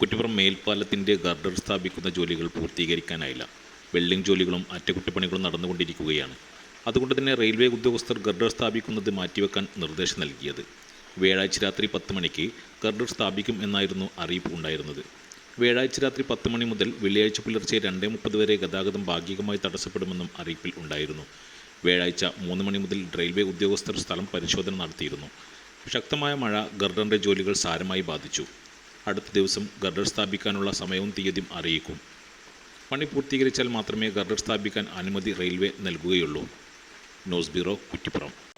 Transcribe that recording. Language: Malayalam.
കുറ്റിപ്പുറം മേൽപ്പാലത്തിന്റെ ഗർഡർ സ്ഥാപിക്കുന്ന ജോലികൾ പൂർത്തീകരിക്കാനായില്ല. വെൽഡിംഗ് ജോലികളും അറ്റകുറ്റപ്പണികളും നടന്നുകൊണ്ടിരിക്കുകയാണ്. അതുകൊണ്ട് തന്നെ റെയിൽവേ ഉദ്യോഗസ്ഥർ ഗർഡർ സ്ഥാപിക്കുന്നത് മാറ്റിവെക്കാൻ നിർദ്ദേശം നൽകിയത്. വ്യാഴാഴ്ച രാത്രി പത്ത് മണിക്ക് ഗർഡർ സ്ഥാപിക്കും എന്നായിരുന്നു അറിയിപ്പ് ഉണ്ടായിരുന്നത്. വ്യാഴാഴ്ച രാത്രി പത്ത് മണി മുതൽ വെള്ളിയാഴ്ച പുലർച്ചെ രണ്ടേ മുപ്പത് വരെ ഗതാഗതം ഭാഗികമായി തടസ്സപ്പെടുമെന്നും അറിയിപ്പിൽ ഉണ്ടായിരുന്നു. വ്യാഴാഴ്ച മൂന്ന് മണി മുതൽ റെയിൽവേ ഉദ്യോഗസ്ഥർ സ്ഥലം പരിശോധന നടത്തിയിരുന്നു. ശക്തമായ മഴ ഗർഡറിന്റെ ജോലികൾ സാരമായി ബാധിച്ചു. അടുത്ത ദിവസം ഗർഡർ സ്ഥാപിക്കാനുള്ള സമയവും തീയതിയും അറിയിക്കും. പണി പൂർത്തീകരിച്ചാൽ മാത്രമേ ഗർഡർ സ്ഥാപിക്കാൻ അനുമതി റെയിൽവേ നൽകുകയുള്ളൂ. News bureau Kuttippuram.